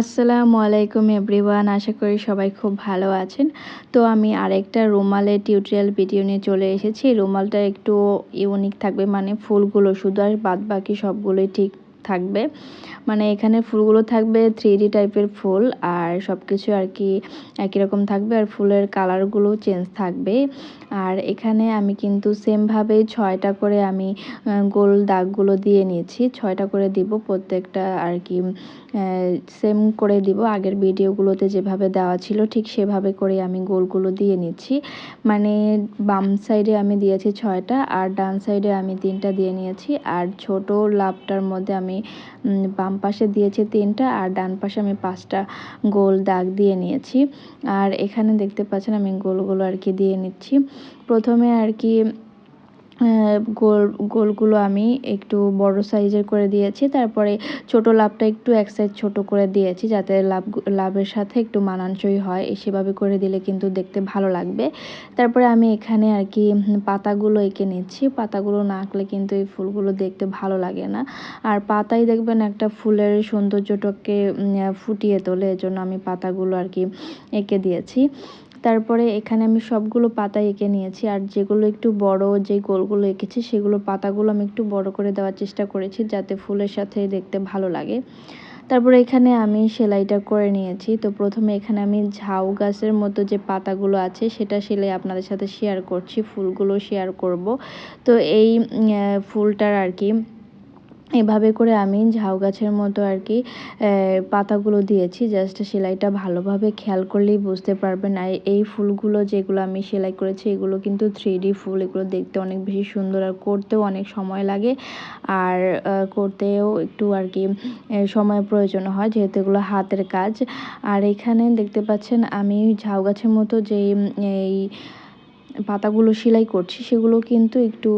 আসসালামু আলাইকুম এভরিওয়ান, আশা করি সবাই খুব ভালো আছেন। তো আমি আরেকটা রুমালের টিউটোরিয়াল ভিডিও নিয়ে চলে এসেছি। রুমালটা একটু ইউনিক থাকবে মানে ফুলগুলো শুধু আর বাদ বাকি সবগুলোই ঠিক থাকবে। মানে এখানে ফুলগুলো থাকবে থ্রি টাইপের ফুল আর সব কিছু আর কি একই রকম থাকবে আর ফুলের কালারগুলো চেঞ্জ থাকবে। আর এখানে আমি কিন্তু সেমভাবেই ছয়টা করে আমি গোল দাগগুলো দিয়ে নিয়েছি। ছয়টা করে দিব, প্রত্যেকটা আর কি সেম করে দিব। আগের ভিডিওগুলোতে যেভাবে দেওয়া ছিল ঠিক সেভাবে করে আমি গোলগুলো দিয়ে নিচ্ছি। মানে বাম সাইডে আমি দিয়েছি ছয়টা আর ডান সাইডে আমি তিনটা দিয়ে নিয়েছি। আর ছোট লাভটার মধ্যে আমি বাম পাশে দিয়েছি তিনটা আর ডান পাশে আমি পাঁচটা গোল দাগ দিয়ে নিয়েছি। আর এখানে দেখতে পাচ্ছেন আমি গোলগুলো আর কি দিয়ে নিচ্ছি। প্রথমে আর কি গোল, গোলগুলো আমি একটু বড় সাইজের করে দিয়েছি। তারপরে ছোট লাভটা একটু এক সাইজ ছোট করে দিয়েছি যাতে লাভ, লাভের সাথে একটু মানানসই হয়। সেভাবে করে দিলে কিন্তু দেখতে ভালো লাগবে। তারপরে আমি এখানে আর কি পাতাগুলো এঁকে নিচ্ছি। পাতাগুলো না আঁকলে কিন্তু এই ফুলগুলো দেখতে ভালো লাগে না। আর পাতাই দেখবেন একটা ফুলের সৌন্দর্যটাকে ফুটিয়ে তোলে। এজন্য আমি পাতাগুলো আর কি এঁকে দিয়েছি। তারপরে এখানে আমি সবগুলো পাতা এঁকে নিয়েছি। আর যেগুলো একটু বড়, যে গোলগুলো এঁকেছি, সেগুলো পাতাগুলো আমি একটু বড় করে দেওয়ার চেষ্টা করেছি যাতে ফুলের সাথে দেখতে ভালো লাগে। তারপরে এখানে আমি সেলাইটা করে নিয়েছি। তো প্রথমে এখানে আমি ঝাউ গাছের মতো যে পাতাগুলো আছে, সেটা সেলাই আপনাদের সাথে শেয়ার করছি, ফুলগুলো শেয়ার করব। তো এই ফুলটার আর কি এভাবে করে আমি ঝাউ গাছের মতো আর কি পাতাগুলো দিয়েছি। জাস্ট সেলাইটা ভালোভাবে খেয়াল করলেই বুঝতে পারবেন। আর এই ফুলগুলো যেগুলো আমি সেলাই করেছি, এগুলো কিন্তু থ্রি ফুল। এগুলো দেখতে অনেক বেশি সুন্দর আর করতেও অনেক সময় লাগে। আর করতেও একটু আর কি সময় প্রয়োজন হয় যেহেতু এগুলো হাতের কাজ। আর এখানে দেখতে পাচ্ছেন আমি ঝাউ গাছের মতো যেই, এই পাতাগুলো সেলাই করছি, সেগুলো কিন্তু একটু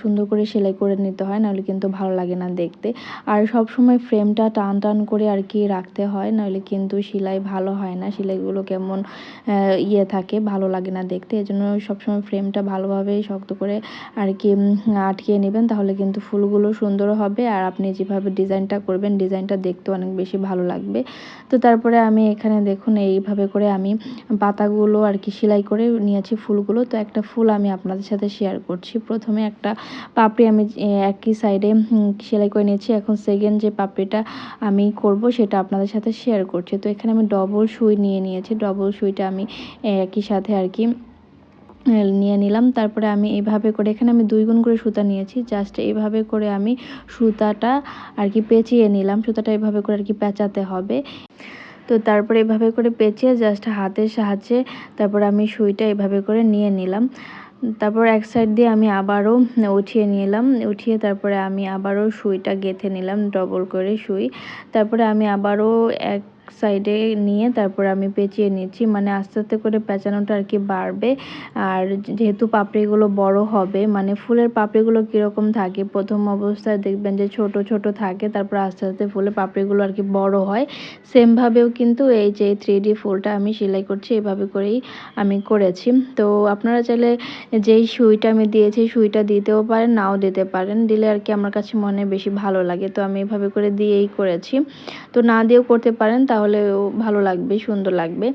সুন্দর করে সেলাই করে নিতে হয়, নাহলে কিন্তু ভালো লাগে না দেখতে। আর সব সময় ফ্রেমটা টান টান করে আর কি রাখতে হয়, নাহলে কিন্তু সেলাই ভালো হয় না। সেলাইগুলো কেমন ইয়ে থাকে, ভালো লাগে না দেখতে। এজন্য সবসময় ফ্রেমটা ভালোভাবে শক্ত করে আর কি আটকিয়ে নেবেন, তাহলে কিন্তু ফুলগুলো সুন্দর হবে। আর আপনি যেভাবে ডিজাইনটা করবেন, ডিজাইনটা দেখতে অনেক বেশি ভালো লাগবে। তো তারপরে আমি এখানে দেখুন, এইভাবে করে আমি পাতাগুলো আর কি সেলাই করে নিয়েছি ফুল ফুলগুলো। তো একটা ফুল আমি আপনাদের সাথে শেয়ার করছি। প্রথমে একটা পাপড়ি আমি একই সাইডে সেলাই করে নিয়েছি। এখন সেকেন্ড যে পাপড়িটা আমি করব সেটা আপনাদের সাথে শেয়ার করছি। তো এখানে আমি ডবল সুই নিয়ে নিয়েছি। ডবল সুইটা আমি একই সাথে আর কি নিয়ে নিলাম। তারপরে আমি এইভাবে করে, এখানে আমি দুই গুণ করে সুতা নিয়েছি। জাস্ট এইভাবে করে আমি সুতাটা আর কি পেঁচিয়ে নিলাম। সুতাটা এইভাবে করে আর কি পেঁচাতে হবে। তো তারপরে এভাবে করে পেঁচিয়ে জাস্ট হাতের সাহায্যে তারপর আমি সুইটা এভাবে করে নিয়ে নিলাম। তারপর এক সাইড দিয়ে আমি আবারও উঠিয়ে নিলাম, উঠিয়ে তারপরে আমি আবারও সুইটা গেঁথে নিলাম ডবল করে সুই। তারপরে আমি আবারও এক সাইডে নিয়ে তারপর আমি পেঁচিয়ে নিচ্ছি। মানে আস্তে আস্তে করে পেঁচানোটা আর কি বাড়বে। আর যেহেতু পাপড়িগুলো বড় হবে মানে ফুলের পাপড়িগুলো কীরকম থাকে? প্রথম অবস্থায় দেখবেন যে ছোট ছোট থাকে, তারপর আস্তে আস্তে ফুলের পাপড়িগুলো আর কি বড় হয়। সেমভাবেও কিন্তু এই যে থ্রি ফুলটা আমি সেলাই করছি, এভাবে করেই আমি করেছি। তো আপনারা চাইলে যেই সুইটা আমি দিয়েছি, সুইটা দিতেও পারেন, নাও দিতে পারেন। দিলে আর কি আমার কাছে মনে বেশি ভালো লাগে। তো আমি এভাবে করে দিয়েই করেছি। তো না দিয়েও করতে পারেন। তাহলেও ভালো লাগবে, সুন্দর লাগবে।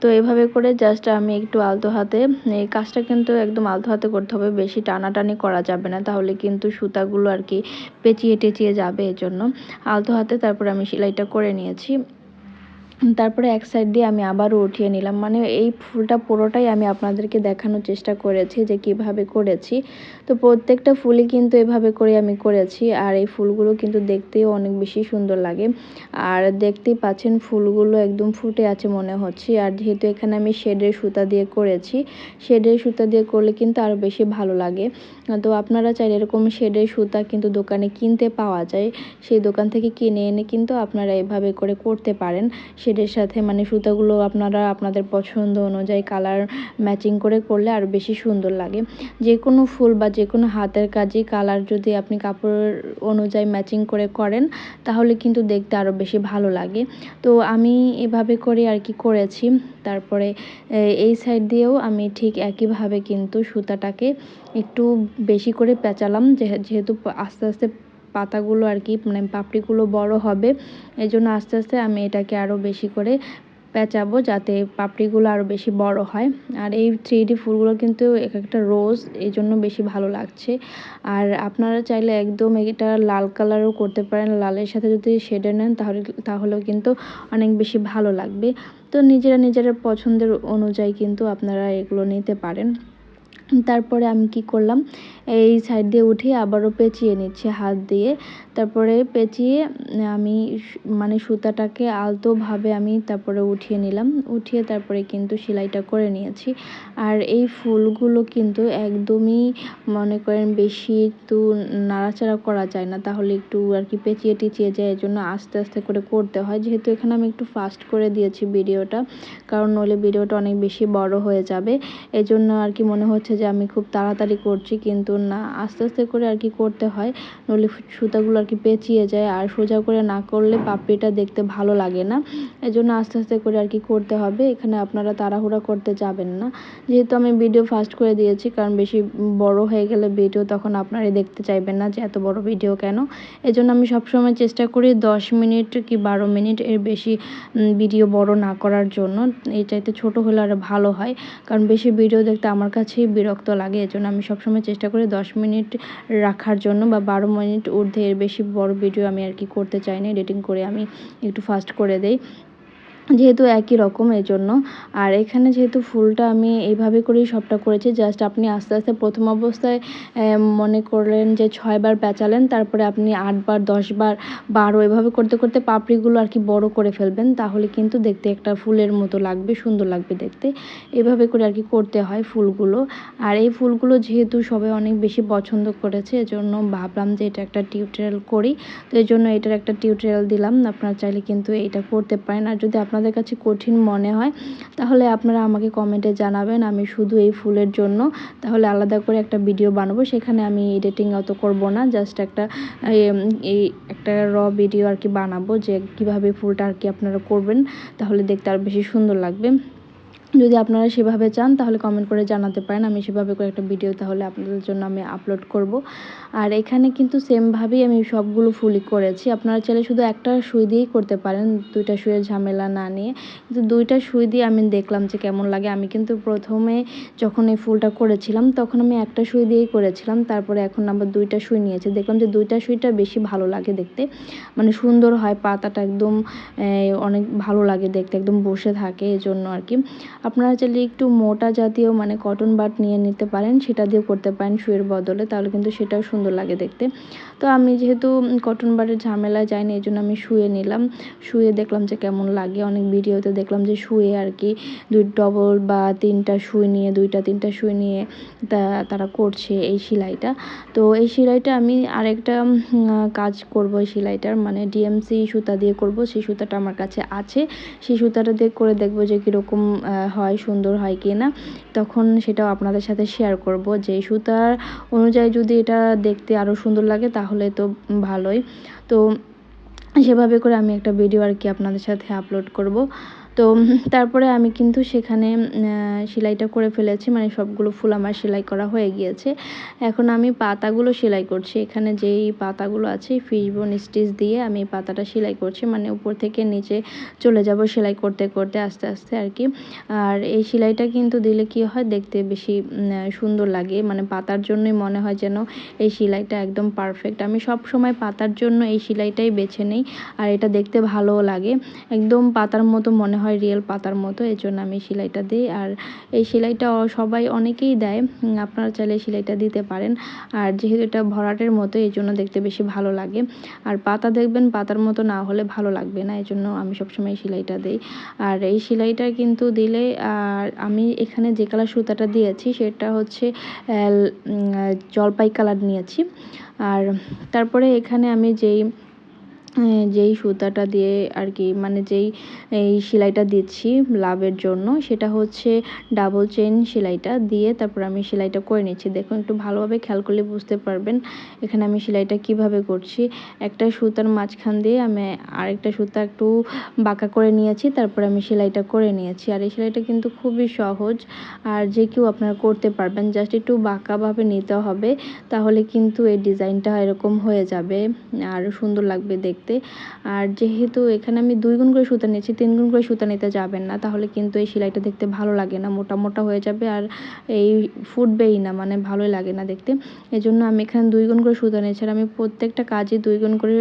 তো এভাবে করে জাস্ট আমি একটু আলতো হাতে, এই কাজটা কিন্তু একদম আলতো হাতে করতে হবে, বেশি টানাটানি করা যাবে না। তাহলে কিন্তু সুতাগুলো আর কি পেঁচিয়ে টেচিয়ে যাবে এজন্য। আলতো হাতে তারপর আমি সেলাইটা করে নিয়েছি। তারপরে এক সাইড দিয়ে আমি আবারও উঠিয়ে নিলাম। মানে এই ফুলটা পুরোটাই আমি আপনাদেরকে দেখানোর চেষ্টা করেছি যে কীভাবে করেছি। তো প্রত্যেকটা ফুলই কিন্তু এভাবে করে আমি করেছি আর এই ফুলগুলো কিন্তু দেখতেও অনেক বেশি সুন্দর লাগে। আর দেখতেই পাচ্ছেন ফুলগুলো একদম ফুটে আছে মনে হচ্ছে। আর যেহেতু এখানে আমি শেডের সুতা দিয়ে করেছি, শেডের সুতা দিয়ে করলে কিন্তু আরও বেশি ভালো লাগে। তো আপনারা চাইলে এরকম শেডের সুতা কিন্তু দোকানে কিনতে পাওয়া যায়। সেই দোকান থেকে কিনে এনে কিন্তু আপনারা এভাবে করে করতে পারেন। শেডের সাথে মানে সুতাগুলো আপনারা আপনাদের পছন্দ অনুযায়ী কালার ম্যাচিং করে করলে আরও বেশি সুন্দর লাগে। যে কোনো ফুল বা যে কোনো হাতের কাজে কালার যদি আপনি কাপড় অনুযায়ী ম্যাচিং করে করেন, তাহলে কিন্তু দেখতে আরও বেশি ভালো লাগে। তো আমি এভাবে করে আর কি করেছি। তারপরে এই সাইড দিয়েও আমি ঠিক একইভাবে কিন্তু সুতাটাকে একটু বেশি করে পেঁচালাম। যেহেতু আস্তে আস্তে পাতাগুলো আর কি মানে পাপড়িগুলো বড় হবে। এই জন্য আস্তে আস্তে আমি এটাকে আরও বেশি করে পেঁচাবো যাতে পাপড়িগুলো আরও বেশি বড় হয়। আর এই থ্রি ডি ফুলগুলো কিন্তু এক একটা রোজ এই জন্য বেশি ভালো লাগছে। আর আপনারা চাইলে একদম এটা লাল কালারও করতে পারেন। লালের সাথে যদি শেডে নেন তাহলে, তাহলেও কিন্তু অনেক বেশি ভালো লাগবে। তো নিজেরা নিজেরা পছন্দের অনুযায়ী কিন্তু আপনারা এগুলো নিতে পারেন। তারপরে আমি কি করলাম? এই সাইড দিয়ে উঠে আবারও পেঁচিয়ে নিচ্ছি হাত দিয়ে। তারপরে পেঁচিয়ে আমি মানে সুতাটাকে আলতোভাবে আমি তারপরে উঠিয়ে নিলাম। উঠিয়ে তারপরে কিন্তু সেলাইটা করে নিয়েছি। আর এই ফুলগুলো কিন্তু একদমই মনে করেন বেশি একটু নাড়াচাড়া করা যায় না। তাহলে একটু আর কি পেঁচিয়ে টিচিয়ে যায় এই জন্য আস্তে আস্তে করে করতে হয়। যেহেতু এখানে আমি একটু ফাস্ট করে দিয়েছি ভিডিওটা, কারণ নইলে ভিডিওটা অনেক বেশি বড় হয়ে যাবে। এই জন্য আর কি মনে হচ্ছে যে আমি খুব তাড়াতাড়ি করছি, কিন্তু না। আস্তে আস্তে করে আর কি করতে হয়। নইলে সুতাগুলো আর কি পেঁচিয়ে যায়। আর সোজা করে না করলে পাপড়িটা দেখতে ভালো লাগে না। এজন্য আস্তে আস্তে করে আর কি করতে হবে। এখানে আপনারা তাড়াহুড়া করতে যাবেন না। যেহেতু আমি ভিডিও ফাস্ট করে দিয়েছি, কারণ বেশি বড় হয়ে গেলে ভিডিও তখন আপনারাই দেখতে চাইবেন না যে এত বড় ভিডিও কেন। এজন্য আমি সবসময় চেষ্টা করি দশ মিনিট কি বারো মিনিট এর বেশি ভিডিও বড় না করার জন্য। এই চাইতে ছোট হলে আরও ভালো হয়। কারণ বেশি ভিডিও দেখতে আমার কাছেই বিরক্ত লাগে। এজন্য আমি সবসময় চেষ্টা করি দশ মিনিট রাখার জন্য বা বারো মিনিট ঊর্ধ্বে এর বেশি বড় ভিডিও আমি আর কি করতে চাই না এডিটিং করে আমি একটু ফাস্ট করে দেই। যেহেতু একই রকম এই জন্য আর এখানে যেহেতু ফুলটা আমি এইভাবে করেই সবটা করেছি জাস্ট আপনি আস্তে আস্তে প্রথম অবস্থায় মনে করলেন যে ছয়বার পেঁচালেন তারপরে আপনি আটবার দশবার বারো এভাবে করতে করতে পাপড়িগুলো আর কি বড় করে ফেলবেন, তাহলে কিন্তু দেখতে একটা ফুলের মতো লাগবে, সুন্দর লাগবে দেখতে। এভাবে করে আর কি করতে হয় ফুলগুলো। আর এই ফুলগুলো যেহেতু সবাই অনেক বেশি পছন্দ করেছে, এজন্য ভাবলাম যে এটা একটা টিউটোরিয়াল করি। তো এই জন্য এটার একটা টিউটোরিয়াল দিলাম, আপনারা চাইলে কিন্তু এটা করতে পারেন। আর যদি আপনার আপনাদের কাছে কঠিন মনে হয়, তাহলে আপনারা আমাকে কমেন্টে জানাবেন আমি শুধু এই ফুলের জন্য। তাহলে আলাদা করে একটা ভিডিও বানাবো, সেখানে আমি এডিটিং অত করব না জাস্ট একটা এই একটা র ভিডিও আর কি বানাবো যে কীভাবে ফুলটা আর কি আপনারা করবেন, তাহলে দেখতে আর বেশি সুন্দর লাগবে। যদি আপনারা সেভাবে চান, তাহলে কমেন্ট করে জানাতে পারেন। আমি সেভাবে করে একটা ভিডিও তাহলে আপনাদের জন্য আমি আপলোড করব। আর এখানে কিন্তু সেমভাবেই আমি সবগুলো ফুলই করেছি। আপনারা চাইলে শুধু একটা সুই দিয়েই করতে পারেন, দুইটা সুইয়ের ঝামেলা না নিয়ে। কিন্তু দুইটা সুই দিয়ে আমি দেখলাম যে কেমন লাগে। আমি কিন্তু প্রথমে যখন এই ফুলটা করেছিলাম, তখন আমি একটা সুই দিয়েই করেছিলাম। তারপরে এখন আবার দুইটা সুই নিয়েছি। দেখলাম যে দুইটা সুইটা বেশি ভালো লাগে দেখতে। মানে সুন্দর হয়, পাতাটা একদম অনেক ভালো লাগে দেখতে, একদম বসে থাকে এই জন্য আর কি। আপনারা চাইলে একটু মোটা জাতীয় মানে কটন বাট নিয়ে নিতে পারেন, সেটা দিয়েও করতে পারেন শুয়ের বদলে, তাহলে কিন্তু সেটাও সুন্দর লাগে দেখতে। তো আমি যেহেতু কটন বাটের ঝামেলা যাইনি এই জন্য আমি শুয়ে নিলাম। শুয়ে দেখলাম যে কেমন লাগে, অনেক ভিডিওতে দেখলাম যে শুয়ে আর কি দুই ডবল বা তিনটা শুয়ে নিয়ে, দুইটা তিনটা শুয়ে নিয়ে তা, তারা করছে এই সেলাইটা। তো এই সেলাইটা আমি আরেকটা কাজ করব এই সেলাইটার মানে ডিএমসি সুতা দিয়ে করব, সেই সুতাটা আমার কাছে আছে। সেই সুতাটা দিয়ে করে দেখব যে কীরকম হয়, সুন্দর হয় কি না, তখন সেটাও আপনাদের সাথে শেয়ার করব যে সুতার অনুযায়ী যদি এটা দেখতে আরও সুন্দর লাগে তাহলে তো ভালোই। তো সেভাবে করে আমি একটা ভিডিও আর কি আপনাদের সাথে আপলোড করব। তো তারপরে আমি কিন্তু সেখানে সেলাইটা করে ফেলেছি। মানে সবগুলো ফুল আমার সেলাই করা হয়ে গিয়েছে। এখন আমি পাতাগুলো সেলাই করছি। এখানে যেই পাতাগুলো আছে ফিশবোন স্টিচ দিয়ে আমি পাতাটা সেলাই করছি। মানে উপর থেকে নিচে চলে যাব সেলাই করতে করতে, আস্তে আস্তে আর কি। আর এই সেলাইটা কিন্তু দিলে কি হয়, দেখতে বেশি সুন্দর লাগে। মানে পাতার জন্যই মনে হয় যেন এই সেলাইটা একদম পারফেক্ট আমি সব সময় পাতার জন্য এই সেলাইটাই বেছে নিই। আর এটা দেখতে ভালোও লাগে। একদম পাতার মতো মনে হয় হয় রিয়েল পাতার মতো এই জন্য আমি সেলাইটা দিই। আর এই সেলাইটা সবাই অনেকেই দেয় আপনারা চাইলে সেলাইটা দিতে পারেন। আর যেহেতু এটা ভরাটের মতো এই জন্য দেখতে বেশি ভালো লাগে। আর পাতা দেখবেন, পাতার মতো না হলে ভালো লাগবে না এই জন্য আমি সবসময় সেলাইটা দিই। আর এই সেলাইটা কিন্তু দিলে, আর আমি এখানে যে কালার সুতাটা দিয়েছি, সেটা হচ্ছে জলপাই কালার নিয়েছি। আর তারপরে এখানে আমি যেই যেই সুতাটা দিয়ে আর কি মানে যেই, এই সেলাইটা দিচ্ছি লাভের জন্য, সেটা হচ্ছে ডাবল চেন সেলাইটা দিয়ে তারপর আমি সেলাইটা করে নিচ্ছি। দেখুন, একটু ভালোভাবে খেয়াল করলে বুঝতে পারবেন এখানে আমি সেলাইটা কীভাবে করছি। একটা সুতার মাঝখান দিয়ে আমি আরেকটা সুতা একটু বাঁকা করে নিয়েছি, তারপর আমি সেলাইটা করে নিয়েছি। আর এই সেলাইটা কিন্তু খুবই সহজ, আর যে কেউ আপনারা করতে পারবেন, জাস্ট একটু বাঁকাভাবে নিতে হবে, তাহলে কিন্তু এই ডিজাইনটা এরকম হয়ে যাবে, আর সুন্দর লাগবে দেখতে। আর যেহেতু এখানে আমি দুই গুণ করে সুতা নিয়েছি, তিন গুণ করে সুতা নিতে যাবেন না, তাহলে কিন্তু এই সেলাইটা দেখতে ভালো লাগে না, মোটা মোটা হয়ে যাবে আর এই ফুটবেই না মানে ভালোই লাগে না দেখতে। এই জন্য আমি এখানে দুই গুণ করে সুতা নিয়েছি আর আমি প্রত্যেকটা কাজই দুই গুণ করে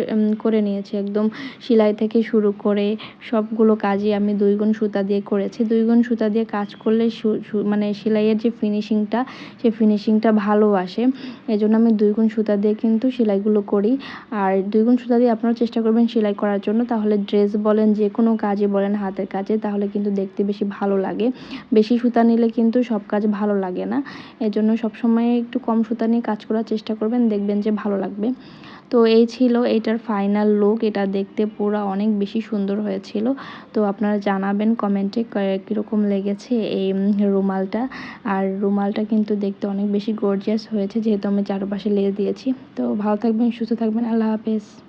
করে নিয়েছি। একদম সেলাই থেকে শুরু করে সবগুলো কাজই আমি দুই গুণ সুতা দিয়ে করেছি। দুই গুণ সুতা দিয়ে কাজ করলে মানে সেলাইয়ের যে ফিনিশিংটা সেই ফিনিশিংটা ভালো আসে। এই জন্য আমি দুই গুণ সুতা দিয়ে কিন্তু সেলাইগুলো করি। আর দুই গুণ সুতা দিয়ে আপনারা চেষ্টা করবেন সেলাই করার জন্য। তাহলে ড্রেস বলেন যে কোনো কাজে বলেন, হাতের কাজে, তাহলে কিন্তু দেখতে বেশি ভালো লাগে। বেশি সুতা নিলে কিন্তু সব কাজ ভালো লাগে না। এজন্য সবসময় একটু কম সুতা নিয়ে কাজ করার চেষ্টা করবেন, দেখবেন যে ভালো লাগবে। তো এই ছিল এটার ফাইনাল লুক এটা দেখতে পুরো অনেক বেশি সুন্দর হয়েছিল। তো আপনারা জানাবেন কমেন্টে কীরকম লেগেছে এই রুমালটা। আর রুমালটা কিন্তু দেখতে অনেক বেশি গর্জিয়াস হয়েছে, যেহেতু আমি চারপাশে লেগে দিয়েছি। তো ভালো থাকবেন, সুস্থ থাকবেন। আল্লাহ হাফেজ।